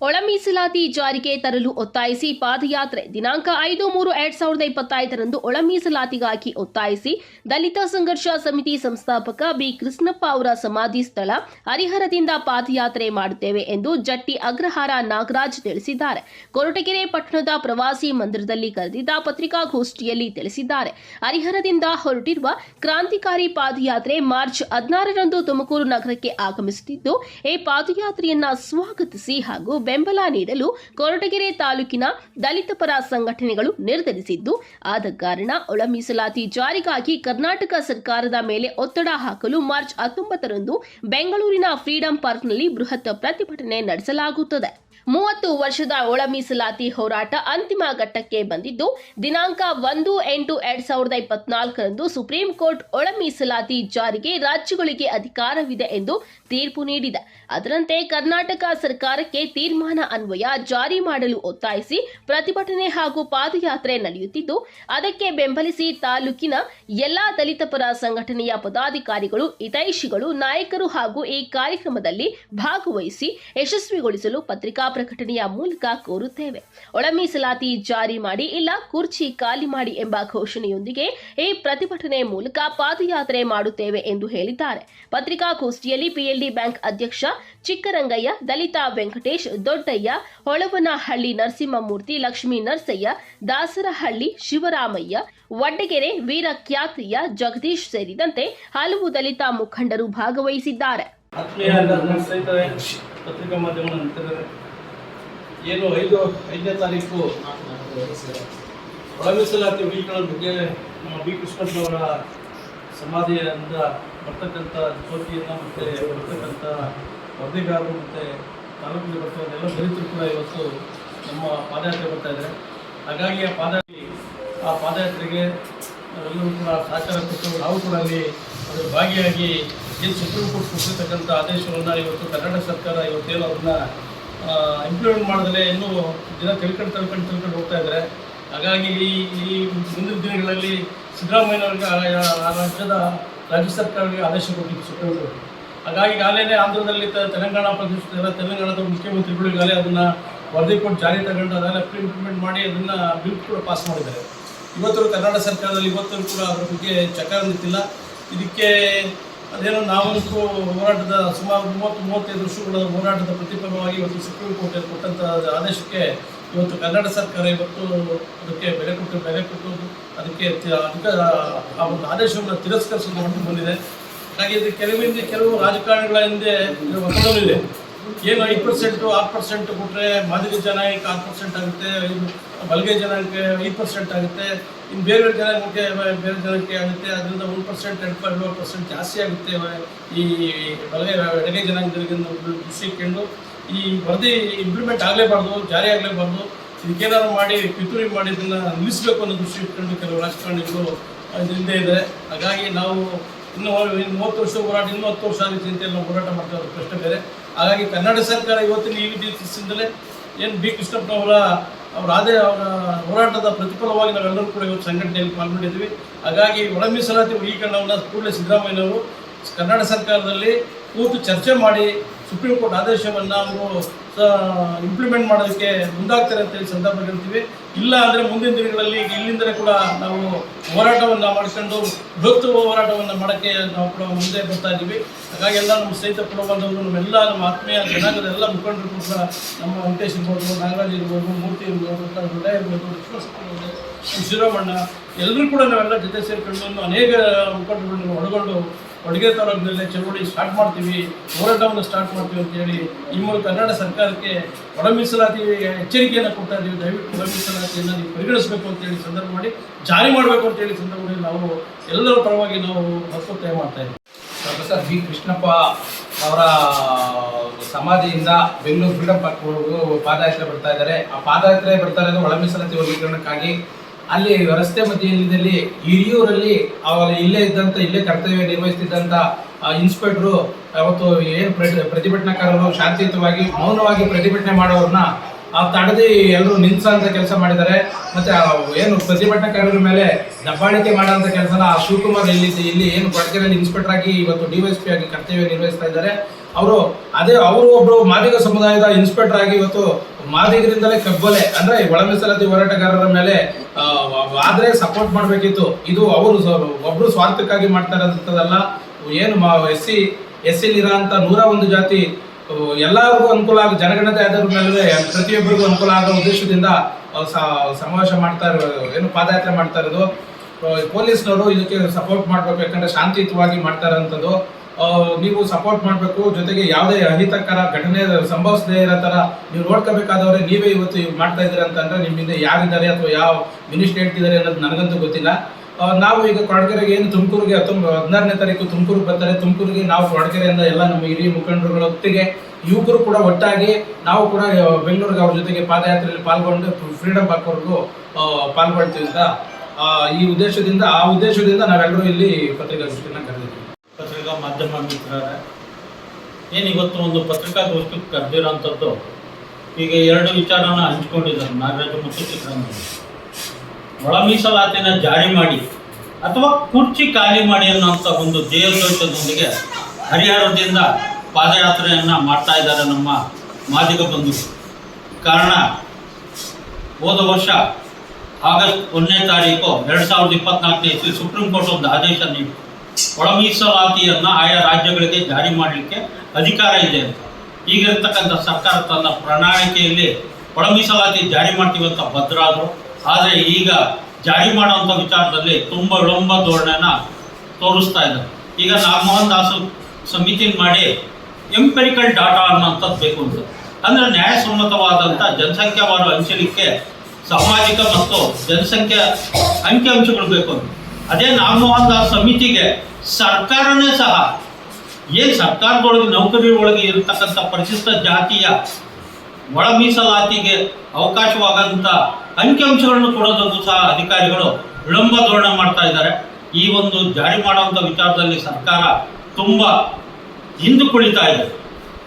ಒಳ ಮೀಸಲಾತಿ ಜಾರಿಗೆ ತರಲು ಒತ್ತಾಯಿಸಿ ಪಾದಯಾತ್ರೆ ದಿನಾಂಕ ಐದು ಮೂರು ಎರಡ್ ಸಾವಿರದ ಇಪ್ಪತ್ತೈದರಂದು ಒಳ ಮೀಸಲಾತಿಗಾಗಿ ಒತ್ತಾಯಿಸಿ ದಲಿತ ಸಂಘರ್ಷ ಸಮಿತಿ ಸಂಸ್ಥಾಪಕ ಬಿ ಕೃಷ್ಣಪ್ಪ ಅವರ ಸಮಾಧಿ ಸ್ಥಳ ಹರಿಹರದಿಂದ ಪಾದಯಾತ್ರೆ ಮಾಡುತ್ತೇವೆ ಎಂದು ಜಟ್ಟಿ ಅಗ್ರಹಾರ ನಾಗರಾಜ್ ತಿಳಿಸಿದ್ದಾರೆ. ಕೊರಟಗೆರೆ ಪಟ್ಟಣದ ಪ್ರವಾಸಿ ಮಂದಿರದಲ್ಲಿ ಕರೆದಿದ್ದ ಪತ್ರಿಕಾಗೋಷ್ಠಿಯಲ್ಲಿ ತಿಳಿಸಿದ್ದಾರೆ. ಹರಿಹರದಿಂದ ಹೊರಟಿರುವ ಕ್ರಾಂತಿಕಾರಿ ಪಾದಯಾತ್ರೆ ಮಾರ್ಚ್ ಹದಿನಾರರಂದು ತುಮಕೂರು ನಗರಕ್ಕೆ ಆಗಮಿಸುತ್ತಿದ್ದು, ಈ ಪಾದಯಾತ್ರೆಯನ್ನ ಸ್ವಾಗತಿಸಿ ಹಾಗೂ ಬೆಂಬಲ ನೀಡಲು ಕೊರಟಗೆರೆ ತಾಲೂಕಿನ ದಲಿತ ಪರ ಸಂಘಟನೆಗಳು ನಿರ್ಧರಿಸಿದ್ದು, ಆದ ಕಾರಣ ಒಳ ಮೀಸಲಾತಿ ಜಾರಿಗಾಗಿ ಕರ್ನಾಟಕ ಸರ್ಕಾರದ ಮೇಲೆ ಒತ್ತಡ ಹಾಕಲು ಮಾರ್ಚ್ ಹತ್ತೊಂಬತ್ತರಂದು ಬೆಂಗಳೂರಿನ ಫ್ರೀಡಂ ಪಾರ್ಕ್ನಲ್ಲಿ ಬೃಹತ್ ಪ್ರತಿಭಟನೆ ನಡೆಸಲಾಗುತ್ತದೆ. ಮೂವತ್ತು ವರ್ಷದ ಒಳ ಮೀಸಲಾತಿ ಹೋರಾಟ ಅಂತಿಮ ಘಟ್ಟಕ್ಕೆ ಬಂದಿದ್ದು, ದಿನಾಂಕ ಒಂದು ಎಂಟು ಎರಡ್ ಸಾವಿರದ ಇಪ್ಪತ್ನಾಲ್ಕರಂದು ಸುಪ್ರೀಂ ಕೋರ್ಟ್ ಒಳ ಮೀಸಲಾತಿ ಜಾರಿಗೆ ರಾಜ್ಯಗಳಿಗೆ ಅಧಿಕಾರವಿದೆ ಎಂದು ತೀರ್ಪು ನೀಡಿದೆ. ಅದರಂತೆ ಕರ್ನಾಟಕ ಸರ್ಕಾರಕ್ಕೆ ತೀರ್ಮಾನ ಅನ್ವಯ ಜಾರಿ ಮಾಡಲು ಒತ್ತಾಯಿಸಿ ಪ್ರತಿಭಟನೆ ಹಾಗೂ ಪಾದಯಾತ್ರೆ ನಡೆಯುತ್ತಿದ್ದು, ಅದಕ್ಕೆ ಬೆಂಬಲಿಸಿ ತಾಲೂಕಿನ ಎಲ್ಲಾ ದಲಿತ ಪರ ಸಂಘಟನೆಯ ಪದಾಧಿಕಾರಿಗಳು, ಹಿತೈಷಿಗಳು, ನಾಯಕರು ಹಾಗೂ ಈ ಕಾರ್ಯಕ್ರಮದಲ್ಲಿ ಭಾಗವಹಿಸಿ ಯಶಸ್ವಿಗೊಳಿಸಲು ಪತ್ರಿಕಾ ಪ್ರಕಟಣೆಯ ಮೂಲಕ ಕೋರುತ್ತೇವೆ. ಒಳ ಮೀಸಲಾತಿ ಜಾರಿ ಮಾಡಿ ಇಲ್ಲ, ಕುರ್ಚಿ ಖಾಲಿ ಮಾಡಿ ಎಂಬ ಘೋಷಣೆಯೊಂದಿಗೆ ಈ ಪ್ರತಿಭಟನೆ ಮೂಲಕ ಪಾದಯಾತ್ರೆ ಮಾಡುತ್ತೇವೆ ಎಂದು ಹೇಳಿದ್ದಾರೆ. ಪತ್ರಿಕಾಗೋಷ್ಠಿಯಲ್ಲಿ ಪಿಎಲ್ಡಿ ಬ್ಯಾಂಕ್ ಅಧ್ಯಕ್ಷ ಚಿಕ್ಕರಂಗಯ್ಯ, ದಲಿತಾ ವೆಂಕಟೇಶ್ ದೊಡ್ಡಯ್ಯ, ಹೊಳವನಹಳ್ಳಿ ನರಸಿಂಹಮೂರ್ತಿ, ಲಕ್ಷ್ಮೀ ನರಸಯ್ಯ, ದಾಸರಹಳ್ಳಿ ಶಿವರಾಮಯ್ಯ, ವಡ್ಡಗೆರೆ ವೀರಖ್ಯಾತಿಯ ಜಗದೀಶ್ ಸೇರಿದಂತೆ ಹಲವು ದಲಿತ ಮುಖಂಡರು ಭಾಗವಹಿಸಿದ್ದಾರೆ. ಆತ್ಮೀಯ ಸ್ನೇಹಿತರೆ ಪತ್ರಿಕಾ ಮಾಧ್ಯಮ ಏನು ಐದು, ಐದನೇ ತಾರೀಕು? ಒಳ ಮೀಸಲಾತಿ ಉಳಿಗಳ ಬಗ್ಗೆ ನಮ್ಮ ಬಿ ಕೃಷ್ಣಪ್ಪನವರ ಸಮಾಧಿಯಿಂದ ಬರ್ತಕ್ಕಂಥ ಜ್ಯೋತಿಯನ್ನು ಮತ್ತು ಬರ್ತಕ್ಕಂಥ ವರದಿಗಾರರು ಮತ್ತು ತಾಲೂಕಿಗೆ ಬರ್ತಕ್ಕಂಥ ಎಲ್ಲ ದಲಿತರು ಕೂಡ ಇವತ್ತು ನಮ್ಮ ಪಾದಯಾತ್ರೆ ಬರ್ತಾ ಇದೆ. ಹಾಗಾಗಿ ಆ ಪಾದಯಾತ್ರೆ, ಆ ಪಾದಯಾತ್ರೆಗೆ ನಾವೆಲ್ಲರೂ ಕೂಡ ಸಹಕಾರ ಕೊಟ್ಟು ನಾವು ಕೂಡ ಅಲ್ಲಿ ಅದರ ಭಾಗಿಯಾಗಿ ಏನು ಸುಪ್ರೀಂ ಕೋರ್ಟ್ ಕೊಟ್ಟಿರ್ತಕ್ಕಂಥ ಆದೇಶವನ್ನು ಇವತ್ತು ಕರ್ನಾಟಕ ಸರ್ಕಾರ ಇವತ್ತೇನು ಅದನ್ನ ಇಂಪ್ಲಿಮೆಂಟ್ ಮಾಡಿದ್ರೆ ಇನ್ನೂ ಜನ ತಿಳ್ಕೊಂಡು ತಿಳ್ಕೊಂಡು ತಿಳ್ಕೊಂಡು ಹೋಗ್ತಾ ಇದ್ದಾರೆ. ಹಾಗಾಗಿ ಈ ಈ ಮುಂದಿನ ದಿನಗಳಲ್ಲಿ ಸಿದ್ದರಾಮಯ್ಯನವ್ರಿಗೆ ರಾಜ್ಯದ ರಾಜ್ಯ ಸರ್ಕಾರಕ್ಕೆ ಆದೇಶ ಕೊಟ್ಟಿದ್ದು ಸುಪ್ರೀಂ ಕೋರ್ಟ್ ಹಾಗಾಗಿ ಈಗಾಗಲೇ ಆಂಧ್ರದಲ್ಲಿ ತೆಲಂಗಾಣ ಪ್ರದೇಶದ ತೆಲಂಗಾಣದ ಮುಖ್ಯಮಂತ್ರಿಗಳು ಈಗಾಗಲೇ ಅದನ್ನು ವರದಿ ಕೊಟ್ಟು ಜಾರಿ ತಗೊಂಡು ಅದನ್ನು ಇಂಪ್ಲಿಮೆಂಟ್ ಮಾಡಿ ಅದನ್ನು ಬಿಲ್ ಕೂಡ ಪಾಸ್ ಮಾಡಿದ್ದಾರೆ. ಇವತ್ತು ಕರ್ನಾಟಕ ಸರ್ಕಾರದಲ್ಲಿ ಇವತ್ತು ಕೂಡ ಅದ್ರ ಬಗ್ಗೆ ಚಕಾರ ನಿಂತಿಲ್ಲ. ಇದಕ್ಕೆ ಅದೇನೋ ನಾವಂತೂ ಹೋರಾಟದ ಸುಮಾರು ಮೂವತ್ತು, ಮೂವತ್ತೈದು ವರ್ಷಗಳ ಹೋರಾಟದ ಪ್ರತಿಫಲವಾಗಿ ಇವತ್ತು ಸುಪ್ರೀಂ ಕೋರ್ಟ್ ಕೊಟ್ಟಂಥ ಆದೇಶಕ್ಕೆ ಇವತ್ತು ಕನ್ನಡ ಸರ್ಕಾರ ಇವತ್ತು ಅದಕ್ಕೆ ಬೆಲೆ ಕೊಟ್ಟು ಬೆಲೆ ಕೊಟ್ಟು ಅದಕ್ಕೆ ಅದಕ್ಕೆ ಆ ಒಂದು ಆದೇಶವನ್ನು ತಿರಸ್ಕರಿಸಲು ಬಂದಿದೆ. ಹಾಗೆ ಇದು ಕೆಲವಿಂದ ಕೆಲವು ರಾಜಕಾರಣಿಗಳ ಹಿಂದೆ ಇದೆ ಏನು ಐದು ಪರ್ಸೆಂಟು ಆರು ಪರ್ಸೆಂಟ್ ಕೊಟ್ಟರೆ ಮಾದರಿ ಜನಾಂಗಕ್ಕೆ ಆರು ಪರ್ಸೆಂಟ್ ಆಗುತ್ತೆ ಬಲ್ಗೆ ಜನಾಂಗಕ್ಕೆ ಐದು ಪರ್ಸೆಂಟ್ ಆಗುತ್ತೆ, ಇನ್ನು ಬೇರೆ ಬೇರೆ ಜನಾಂಗಕ್ಕೆ ಬೇರೆ ಜನಕ್ಕೆ ಆಗುತ್ತೆ, ಅದರಿಂದ ಒಂದು ಪರ್ಸೆಂಟ್ ಎರಡು ಏಳು ಪರ್ಸೆಂಟ್ ಜಾಸ್ತಿ ಆಗುತ್ತೆ ಈ ಬಲ್ಗೆ, ಎಡಗೈ ಜನಾಂಗದವರಿಗೆ ಇಟ್ಕೊಂಡು ಈ ವರದಿ ಇಂಪ್ಲಿಮೆಂಟ್ ಆಗಲೇಬಾರ್ದು, ಜಾರಿ ಆಗಲೇಬಾರ್ದು. ಇದಕ್ಕೇನಾದ್ರು ಮಾಡಿ, ಪಿತೂರಿ ಮಾಡಿ ಇದನ್ನು ನಿಲ್ಲಿಸಬೇಕು ಅನ್ನೋ ದೃಷ್ಟಿ ಇಟ್ಕೊಂಡು ಕೆಲವು ರಾಜಕಾರಣಿಗಳು ಇದರಿಂದ ಇದೆ ಹಾಗಾಗಿ ನಾವು ಇನ್ನು ಮೂವತ್ತು ವರ್ಷ ಹೋರಾಟ, ಇನ್ನೂ ಹತ್ತು ವರ್ಷ ಆಗುತ್ತೆ ಅಂತ ನಾವು ಹೋರಾಟ ಮಾಡ್ತಾ ಇರೋದು ಪ್ರಶ್ನೆ ಬೇರೆ. ಹಾಗಾಗಿ ಕನ್ನಡ ಸರ್ಕಾರ ಇವತ್ತಿನ ಈ ದಿವಸದಿಂದಲೇ ಏನು ಬಿ ಕೃಷ್ಣಪ್ಪನವರ ಅವರ ಅದೇ ಅವರ ಹೋರಾಟದ ಪ್ರತಿಫಲವಾಗಿ ನಾವೆಲ್ಲರೂ ಕೂಡ ಇವತ್ತು ಸಂಘಟನೆಯಲ್ಲಿ ಪಾಲ್ಗೊಂಡಿದ್ದೀವಿ. ಹಾಗಾಗಿ ಒಳ ಮೀಸಲಾತಿ ವರ್ಗೀಕರಣವನ್ನು ಕೂಡಲೇ ಸಿದ್ದರಾಮಯ್ಯನವರು ಕನ್ನಡ ಸರ್ಕಾರದಲ್ಲಿ ಕೂತು ಚರ್ಚೆ ಮಾಡಿ ಸುಪ್ರೀಂ ಕೋರ್ಟ್ ಆದೇಶವನ್ನು ಅವರು ಇಂಪ್ಲಿಮೆಂಟ್ ಮಾಡೋದಕ್ಕೆ ಮುಂದಾಗ್ತಾರೆ ಅಂತೇಳಿ ಸಂದರ್ಭ ಹೇಳ್ತೀವಿ. ಇಲ್ಲ ಅಂದರೆ ಮುಂದಿನ ದಿನಗಳಲ್ಲಿ ಇಲ್ಲಿಂದಲೇ ಕೂಡ ನಾವು ಹೋರಾಟವನ್ನು ಮಾಡಿಕೊಂಡು ಬೃಹತ್ ಹೋರಾಟವನ್ನು ಮಾಡೋಕ್ಕೆ ನಾವು ಕೂಡ ಮುಂದೆ ಬರ್ತಾ ಇದ್ದೀವಿ ಹಾಗಾಗಿ ಎಲ್ಲ ನಮ್ಮ ಸ್ನೇಹಿತ ಕೂಡ ಬಂದವರು ನಮ್ಮೆಲ್ಲ ನಮ್ಮ ಆತ್ಮೀಯ ಜನಾಂಗದ ಎಲ್ಲ ಮುಖಂಡರು ಕೂಡ ನಮ್ಮ ವೆಂಕಟೇಶ್ ಇರ್ಬೋದು, ನಾಗರಾಜ್ ಇರ್ಬೋದು, ಮೂರ್ತಿ ಇರ್ಬೋದು ಗುಡ ಇರ್ಬೋದು ನಮ್ಮ ಶಿವರಾಮಣ್ಣ ಎಲ್ಲರೂ ಕೂಡ ನಾವೆಲ್ಲ ಜೊತೆ ಸೇರಿಕೊಂಡು ಅನೇಕ ಮುಖಂಡರುಗಳನ್ನು ಒಳಗೊಂಡು ಅಡುಗೆ ತಾಲೂಕಿನಲ್ಲಿ ಚಳುವಳಿ ಸ್ಟಾರ್ಟ್ ಮಾಡ್ತೀವಿ, ಹೋರಾಟವನ್ನು ಸ್ಟಾರ್ಟ್ ಮಾಡ್ತೀವಿ ಅಂತ ಹೇಳಿ ಈ ಮೂಲಕ ಕನ್ನಡ ಸರ್ಕಾರಕ್ಕೆ ಒಳ ಮೀಸಲಾತಿ ಎಚ್ಚರಿಕೆಯನ್ನು ಕೊಡ್ತಾ ಇದ್ದೀವಿ ದಯವಿಟ್ಟು ಒಳ ಮೀಸಲಾತಿಯನ್ನು ನೀವು ಪರಿಗಣಿಸಬೇಕು ಅಂತೇಳಿ ಸಂದರ್ಭ ಮಾಡಿ, ಜಾರಿ ಮಾಡಬೇಕು ಅಂತೇಳಿ ಸಂದರ್ಭದಲ್ಲಿ ನಾವು ಎಲ್ಲರ ಪರವಾಗಿ ನಾವು ಒತ್ತಾಯ ಮಾಡ್ತಾ ಇದ್ದೀವಿ. ಪ್ರೊಫೆಸರ್ ಬಿ ಕೃಷ್ಣಪ್ಪ ಅವರ ಸಮಾಧಿಯಿಂದ ಬೆಂಗಳೂರು ಫ್ರೀಡಂ ಪಾರ್ಕ್ ಪಾದಯಾತ್ರೆ ಬರ್ತಾ ಇದ್ದಾರೆ. ಆ ಪಾದಯಾತ್ರೆ ಬರ್ತಾ ಇರೋದು ಒಳ ಮೀಸಲಾತಿ ವರ್ಗೀಕರಣಕ್ಕಾಗಿ. ಅಲ್ಲಿ ರಸ್ತೆ ಮಧ್ಯದಲ್ಲಿ ಹಿರಿಯೂರಲ್ಲಿ ಅವಾಗ ಇಲ್ಲೇ ಇದ್ದಂಥ ಇಲ್ಲೇ ಕರ್ತವ್ಯ ನಿರ್ವಹಿಸ್ತಿದ್ದಂಥ ಇನ್ಸ್ಪೆಕ್ಟ್ರು ಅವತ್ತು ಏನು ಪ್ರತಿ- ಪ್ರತಿಭಟನಾಕಾರರು ಶಾಂತಿಯುತವಾಗಿ, ಮೌನವಾಗಿ ಪ್ರತಿಭಟನೆ ಮಾಡೋರನ್ನ ಆ ತಡೆದಿ ಎಲ್ಲರೂ ನಿಲ್ಸಂತ ಕೆಲಸ ಮಾಡಿದ್ದಾರೆ. ಮತ್ತೆ ಏನು ಪ್ರತಿಭಟನಾಕಾರರ ಮೇಲೆ ದಬ್ಬಾಳಿಕೆ ಮಾಡೋಂಥ ಕೆಲಸನ ಆ ಶಿವಕುಮಾರ್ ಇಲ್ಲಿ ಇಲ್ಲಿ ಏನು ಬಡಕೆರೆಯಲ್ಲಿ ಇನ್ಸ್ಪೆಕ್ಟರ್ ಆಗಿ ಇವತ್ತು ಡಿವೈಎಸ್ಪಿ ಆಗಿ ಕರ್ತವ್ಯ ನಿರ್ವಹಿಸ್ತಾ ಇದ್ದಾರೆ. ಅವರು, ಅದೇ ಅವರು ಒಬ್ಬರು ಮಾದಿಗ ಸಮುದಾಯದ ಇನ್ಸ್ಪೆಕ್ಟರ್ ಆಗಿ ಇವತ್ತು ಮಾದಿಗರಿಂದಲೇ ಕಬ್ಬಲೆ ಅಂದ್ರೆ ಒಳ ಮೀಸಲಾತಿ ಹೋರಾಟಗಾರರ ಮೇಲೆ ಆದ್ರೆ ಸಪೋರ್ಟ್ ಮಾಡಬೇಕಿತ್ತು. ಇದು ಅವರು ಒಬ್ರು ಸ್ವಾರ್ಥಕ್ಕಾಗಿ ಮಾಡ್ತಾ ಇರೋದಂಥದ್ದಲ್ಲ ಏನು ಎಸ್ ಸಿ ಎಸ್ ಸಿ ಅಂತ ನೂರ ಒಂದು ಜಾತಿ ಎಲ್ಲರಿಗೂ ಅನುಕೂಲ ಆಗ, ಜನಗಣತೆ ಆದವ್ರ ಮೇಲೆ ಪ್ರತಿಯೊಬ್ಬರಿಗೂ ಅನುಕೂಲ ಆಗೋ ಉದ್ದೇಶದಿಂದ ಸಮಾವೇಶ ಮಾಡ್ತಾ ಇರೋ, ಏನು ಪಾದಯಾತ್ರೆ ಮಾಡ್ತಾ ಇರೋದು. ಪೊಲೀಸ್ನವರು ಇದಕ್ಕೆ ಸಪೋರ್ಟ್ ಮಾಡಬೇಕು, ಯಾಕಂದ್ರೆ ಶಾಂತಿಯುತವಾಗಿ ಮಾಡ್ತಾ ಇರೋಂಥದ್ದು. ನೀವು ಸಪೋರ್ಟ್ ಮಾಡಬೇಕು. ಜೊತೆಗೆ ಯಾವುದೇ ಅಹಿತಕರ ಘಟನೆ ಸಂಭವಿಸದೇ ಇರೋ ಥರ ನೀವು ನೋಡ್ಕೋಬೇಕಾದವ್ರೆ, ನೀವೇ ಇವತ್ತು ಇವ್ ಮಾಡ್ತಾ ಇದ್ದೀರಾ ಅಂತಂದ್ರೆ ನಿಮ್ಮಿಂದ ಯಾರಿದ್ದಾರೆ ಅಥವಾ ಯಾವ ಮಿನಿಸ್ಟರ್ ಹೇಳ್ತಿದ್ದಾರೆ ಅನ್ನೋದು ನನಗಂತೂ ಗೊತ್ತಿಲ್ಲ. ನಾವು ಈಗ ಕೊಡಗೆರೆಗೆ ಏನು ತುಮಕೂರಿಗೆ ಹತ್ತೊಂಬ, ಹದಿನಾರನೇ ತಾರೀಕು ತುಮಕೂರಿಗೆ ಬರ್ತಾರೆ. ತುಮಕೂರಿಗೆ ನಾವು ಕೊಡಗೆರೆಯಿಂದ ಎಲ್ಲ ನಮ್ಮ ಹಿರಿಯ ಮುಖಂಡರುಗಳ ಒಟ್ಟಿಗೆ ಯುವಕರು ಕೂಡ ಒಟ್ಟಾಗಿ ನಾವು ಕೂಡ ಬೆಂಗಳೂರಿಗೆ ಅವ್ರ ಜೊತೆಗೆ ಪಾದಯಾತ್ರೆಯಲ್ಲಿ ಪಾಲ್ಗೊಂಡು ಫ್ರೀಡಮ್ ಪಾರ್ಕ್ವರೆಗೂ ಪಾಲ್ಗೊಳ್ತೀವಿ ಅಂತ ಈ ಉದ್ದೇಶದಿಂದ, ಆ ಉದ್ದೇಶದಿಂದ ನಾವೆಲ್ಲರೂ ಇಲ್ಲಿ ಪತ್ರಿಕಾಗೋಷ್ಠಿನ ಪತ್ರಿಕಾ ಮಾಧ್ಯಮ ಮಿತ್ರರೇ, ಏನು ಇವತ್ತು ಒಂದು ಪತ್ರಿಕಾಗೋಷ್ಠಿ ಕರೆದಿರೋಂಥದ್ದು? ಈಗ ಎರಡು ವಿಚಾರನ ಹಂಚ್ಕೊಂಡಿದ್ದಾರೆ ನಾಗರಾಜು ಮತ್ತು ಚಿತ್ರಾಂಗದ ಒಳ ಮೀಸಲಾತಿನ ಜಾರಿ ಮಾಡಿ ಅಥವಾ ಕುರ್ಚಿ ಖಾಲಿ ಮಾಡಿ ಅನ್ನೋಂಥ ಒಂದು ಧ್ಯೇಯೋದ್ದೇಶದೊಂದಿಗೆ ಹರಿಹರದಿಂದ ಪಾದಯಾತ್ರೆಯನ್ನು ಮಾಡ್ತಾ ಇದ್ದಾರೆ ನಮ್ಮ ಮಾದಿಗ ಬಂಧು ಕಾರಣ, ಹೋದ ವರ್ಷ ಆಗಸ್ಟ್ ಒಂದನೇ ತಾರೀಕು ಎರಡು ಸಾವಿರದ ಇಪ್ಪತ್ನಾಲ್ಕನೇ ಇಸ್ವಿ ಸುಪ್ರೀಂ ಕೋರ್ಟ್ ಒಂದು ಆದೇಶ ನೀಡಿ ಒಳ ಮೀಸಲಾತಿಯನ್ನು ಆಯಾ ರಾಜ್ಯಗಳಿಗೆ ಜಾರಿ ಮಾಡಲಿಕ್ಕೆ ಅಧಿಕಾರ ಇದೆ ಅಂತ. ಈಗಿರ್ತಕ್ಕಂಥ ಸರ್ಕಾರ ತನ್ನ ಪ್ರಣಾಳಿಕೆಯಲ್ಲಿ ಒಳ ಮೀಸಲಾತಿ ಜಾರಿ ಮಾಡ್ತೀವಿ ಅಂತ ಭದ್ರಾದರು. ಆದರೆ ಈಗ ಜಾರಿ ಮಾಡುವಂಥ ವಿಚಾರದಲ್ಲಿ ತುಂಬ ವಿಳಂಬ ಧೋರಣೆನ ತೋರಿಸ್ತಾ ಇದ್ದಾರೆ ಈಗ ನಾಗಮೋಹನ್ ದಾಸ್ ಸಮಿತಿನ ಮಾಡಿ ಎಂಪೆರಿಕಲ್ ಡಾಟಾ ಅನ್ನೋಂಥದ್ದು ಬೇಕು ಅಂತ. ಅಂದರೆ ನ್ಯಾಯಸಮ್ಮತವಾದಂಥ ಜನಸಂಖ್ಯಾವಾರು ಹಂಚಲಿಕ್ಕೆ ಸಾಮಾಜಿಕ ಮತ್ತು ಜನಸಂಖ್ಯೆ ಅಂಕಿಅಂಶಗಳು ಬೇಕು ಅಂತ. ಅದೇ ದಾಸ್ ಸಮಿತಿಗೆ ಸರ್ಕಾರನೇ ಸಹ, ಏನು ಸರ್ಕಾರದೊಳಗೆ ನೌಕರಿ ಒಳಗೆ ಇರತಕ್ಕಂಥ ಪರಿಶಿಷ್ಟ ಜಾತಿಯ ಒಳ ಮೀಸಲಾತಿಗೆ ಅವಕಾಶವಾಗಂತ ಅಂಕಿಅಂಶಗಳನ್ನು ಕೊಡೋದಕ್ಕೂ ಸಹ ಅಧಿಕಾರಿಗಳು ವಿಳಂಬ ಧೋರಣೆ ಮಾಡ್ತಾ ಇದ್ದಾರೆ. ಈ ಒಂದು ಜಾರಿ ಮಾಡುವಂಥ ವಿಚಾರದಲ್ಲಿ ಸರ್ಕಾರ ತುಂಬ ಹಿಂದು ಕುಳಿತಾ ಇದೆ.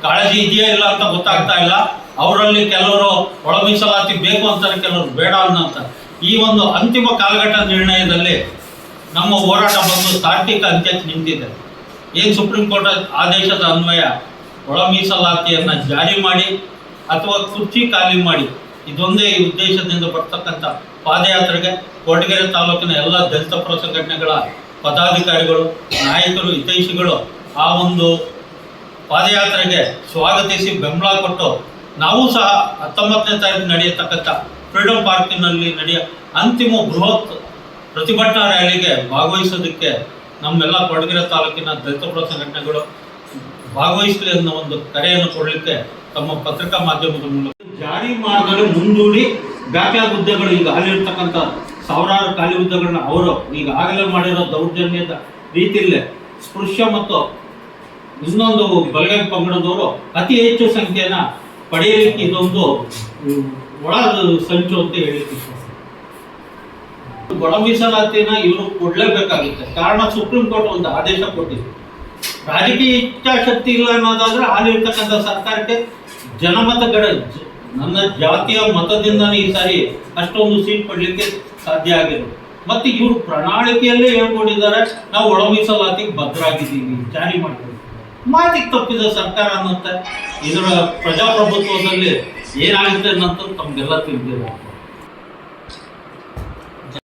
ಕಾಳಜಿ ಇದೆಯಾ ಇಲ್ಲ ಅಂತ ಗೊತ್ತಾಗ್ತಾ ಇಲ್ಲ. ಅವರಲ್ಲಿ ಕೆಲವರು ಒಳ ಮೀಸಲಾತಿ ಬೇಕು ಅಂತಾರೆ, ಕೆಲವರು ಬೇಡ ಅನ್ನಂತಾರೆ ಈ ಒಂದು ಅಂತಿಮ ಕಾಲಘಟ್ಟ ನಿರ್ಣಯದಲ್ಲಿ ನಮ್ಮ ಹೋರಾಟ ಬಂದು ತಾರ್ಕಿಕ ಅಂತ್ಯಕ್ಕೆ ನಿಂತಿದೆ. ಏನು ಸುಪ್ರೀಂ ಕೋರ್ಟ್ ಆದೇಶದ ಅನ್ವಯ? ಒಳ ಮೀಸಲಾತಿಯನ್ನು ಜಾರಿ ಮಾಡಿ ಅಥವಾ ಕುರ್ಚಿ ಖಾಲಿ ಮಾಡಿ? ಇದೊಂದೇ ಉದ್ದೇಶದಿಂದ ಬರ್ತಕ್ಕಂಥ ಪಾದಯಾತ್ರೆಗೆ ಕೊಡಗೆರೆ ತಾಲೂಕಿನ ಎಲ್ಲ ದಲಿತ ಪರ ಸಂಘಟನೆಗಳ ಪದಾಧಿಕಾರಿಗಳು, ನಾಯಕರು, ಹಿತೈಷಿಗಳು ಆ ಒಂದು ಪಾದಯಾತ್ರೆಗೆ ಸ್ವಾಗತಿಸಿ ಬೆಂಬಲ ಕೊಟ್ಟು ನಾವು ಸಹ ಹತ್ತೊಂಬತ್ತನೇ ತಾರೀಕು ನಡೆಯತಕ್ಕಂಥ ಫ್ರೀಡಮ್ ಪಾರ್ಕಿನಲ್ಲಿ ನಡೆಯ ಅಂತಿಮ ಬೃಹತ್ ಪ್ರತಿಭಟನಾ ರ್ಯಾಲಿಗೆ ಭಾಗವಹಿಸೋದಕ್ಕೆ ನಮ್ಮೆಲ್ಲ ಕೊಡಗಿರ ತಾಲೂಕಿನ ದಲಿತ ಪರ ಸಂಘಟನೆಗಳು ಭಾಗವಹಿಸಲಿ ಅನ್ನೋ ಒಂದು ಕರೆಯನ್ನು ಕೊಡಲಿಕ್ಕೆ ತಮ್ಮ ಪತ್ರಿಕಾ ಮಾಧ್ಯಮದ ಮೂಲಕ ಜಾರಿ ಮಾಡಿದರೆ ಮುಂದೂಡಿ ಬ್ಯಾಕ್ಲಾಗ್ ಹುದ್ದೆಗಳು ಈಗ ಅಲ್ಲಿರ್ತಕ್ಕಂಥ ಸಾವಿರಾರು ಖಾಲಿ ಹುದ್ದೆಗಳನ್ನ ಅವರು ಈಗ ಆಗಲೇ ಮಾಡಿರೋ ದೌರ್ಜನ್ಯದ ರೀತಿಯಲ್ಲೇ ಸ್ಪೃಶ್ಯ ಮತ್ತು ಇನ್ನೊಂದು ಬಲಗೈ ಪಂಗಡದವರು ಅತಿ ಹೆಚ್ಚು ಸಂಖ್ಯೆನ ಪಡೆಯಲಿಕ್ಕೆ ಇದೊಂದು ಒಳ ಸಂಚು ಅಂತ ಇಷ್ಟಪಡ್ತೀನಿ. ಒಳ ಮೀಸಲಾತಿನ ಇವರು ಕೊಡ್ಲೇಬೇಕಾಗುತ್ತೆ. ಕಾರಣ ಸುಪ್ರೀಂ ಕೋರ್ಟ್ ಒಂದು ಆದೇಶ ಕೊಟ್ಟಿದೆ. ರಾಜಕೀಯ ಇಚ್ಛಾಶಕ್ತಿ ಇಲ್ಲ ಅನ್ನೋದಾದ್ರೆ ಅಲ್ಲಿರ್ತಕ್ಕಂಥ ಸರ್ಕಾರಕ್ಕೆ ಜನಮತಗಳ ಜ- ನನ್ನ ಜಾತಿಯ ಮತದಿಂದನೇ ಈ ಸಾರಿ ಅಷ್ಟೊಂದು ಸೀಟ್ ಪಡ್ಲಿಕ್ಕೆ ಸಾಧ್ಯ ಆಗಿದೆ. ಮತ್ತೆ ಇವರು ಪ್ರಣಾಳಿಕೆಯಲ್ಲೇ ಹೇಳ್ಕೊಂಡಿದ್ದಾರೆ, ನಾವು ಒಳ ಮೀಸಲಾತಿಗೆ ಭದ್ರಾಗಿದ್ದೀವಿ, ಜಾರಿ ಮಾಡ್ತೀವಿ ಮಾತಿಗೆ ತಪ್ಪಿದ ಸರ್ಕಾರ ಅನ್ನತ್ತೆ ಇದರ ಪ್ರಜಾಪ್ರಭುತ್ವದಲ್ಲಿ ಏನಾಗುತ್ತೆ ಅನ್ನೋದು ತಮ್ಗೆಲ್ಲ ತಿಳಿದಿದೆ